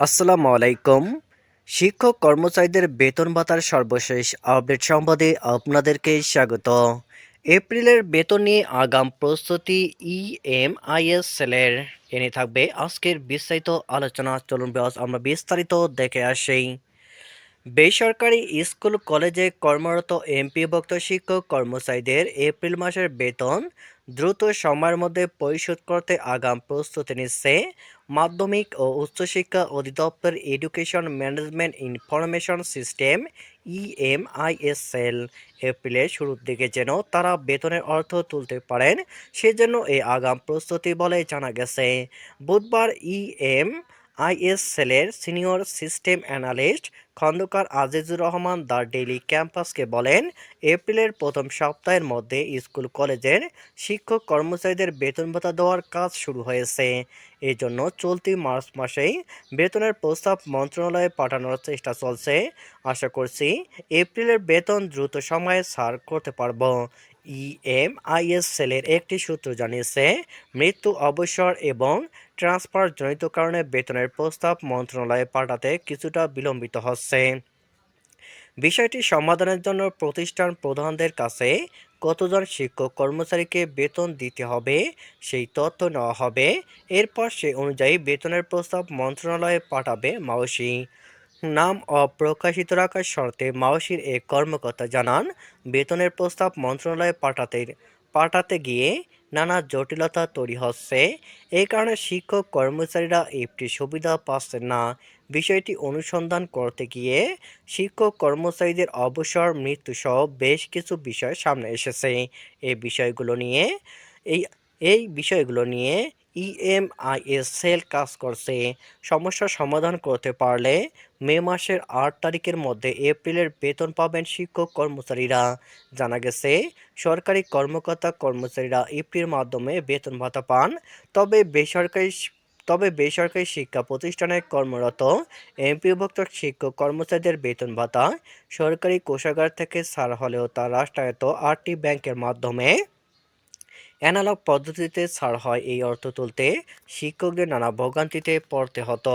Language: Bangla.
আসসালামু আলাইকুম। শিক্ষক কর্মচারীদের বেতন ভাতার সর্বশেষ আপডেট সংবাদে আপনাদেরকে স্বাগত। এপ্রিলের বেতন নিয়ে আগাম প্রস্তুতি ইএমআইএস সেলের। এনে থাকবে আজকের বিস্তারিত আলোচনা। চলুন ব্যাস আমরা বিস্তারিত দেখে আসি। বেসরকারি স্কুল, কলেজে কর্মরত এমপিভুক্ত শিক্ষক কর্মচারীদের এপ্রিল মাসের বেতন দ্রুত সময়ের মধ্যে পরিশোধ করতে আগাম প্রস্তুতি নিচ্ছে মাধ্যমিক ও উচ্চশিক্ষা অধিদপ্তর education management information system EMISL এপ্রিলের শুরুর দিকে যেন তারা বেতনের অর্থ তুলতে পারেন, সেজন্য এই আগাম প্রস্তুতি বলে জানা গেছে। বুধবার ইএম আইএসএলের senior system analyst Khandakar Azizur Rahman the daily ক্যাম্পাসকে বলেন, এপ্রিলের প্রথম সপ্তাহের মধ্যে স্কুল কলেজের শিক্ষক কর্মচারীদের বেতন ভাতা দেওয়ার কাজ শুরু হয়েছে। এই জন্য চলতি মার্চ মাসেই বেতনের প্রস্তাব মন্ত্রণালয়ে পাঠানোর চেষ্টা চলছে। আশা করছি এপ্রিলের বেতন দ্রুত সময়ে ছাড় করতে পারব। ইএমআইএস সেলের একটি সূত্র জানিয়েছে, মৃত্যু অবসর এবং ট্রান্সফার জনিত কারণে বেতনের প্রস্তাব মন্ত্রণালয়ে পাঠাতে কিছুটা বিলম্বিত হচ্ছে। বিষয়টি সমাধানের জন্য প্রতিষ্ঠান প্রধানদের কাছে কতজন শিক্ষক কর্মচারীকে বেতন দিতে হবে, সেই তথ্য নেওয়া হবে। এরপর সে অনুযায়ী বেতনের প্রস্তাব মন্ত্রণালয়ে পাঠাবে মাওসি নাম অপ্রকাশিত রাখার শর্তে মাওসির এক কর্মকর্তা জানান, বেতনের প্রস্তাব মন্ত্রণালয়ে পাঠাতে পাঠাতে গিয়ে নানা জটিলতা তৈরি হচ্ছে। এই কারণে শিক্ষক, কর্মচারীরা একটি সুবিধা পাচ্ছে না। বিষয়টি অনুসন্ধান করতে গিয়ে শিক্ষক, কর্মচারীদের অবসর মৃত্যুসহ বেশ কিছু বিষয় সামনে এসেছে। এই বিষয়গুলো নিয়ে, এই এই বিষয়গুলো নিয়ে ইএমআইএস সেল কাজ করছে। সমস্যার সমাধান করতে পারলে মে মাসের আট তারিখের মধ্যে এপ্রিলের বেতন পাবেন শিক্ষক কর্মচারীরা। জানা গেছে, সরকারি কর্মকর্তা কর্মচারীরা এপ্রিল মাধ্যমে বেতন ভাতা পান, তবে বেসরকারি তবে বেসরকারি শিক্ষা প্রতিষ্ঠানে কর্মরত এমপিভুক্ত শিক্ষক কর্মচারীদের বেতন ভাতা সরকারি কোষাগার থেকে ছাড় হলেও তা রাষ্ট্রায়ত্ত আটটি ব্যাংকের মাধ্যমে অ্যানালগ পদ্ধতিতে ছাড় হয় এই অর্থ তুলতে শিক্ষকদের নানা ভোগান্তিতে পড়তে হতো।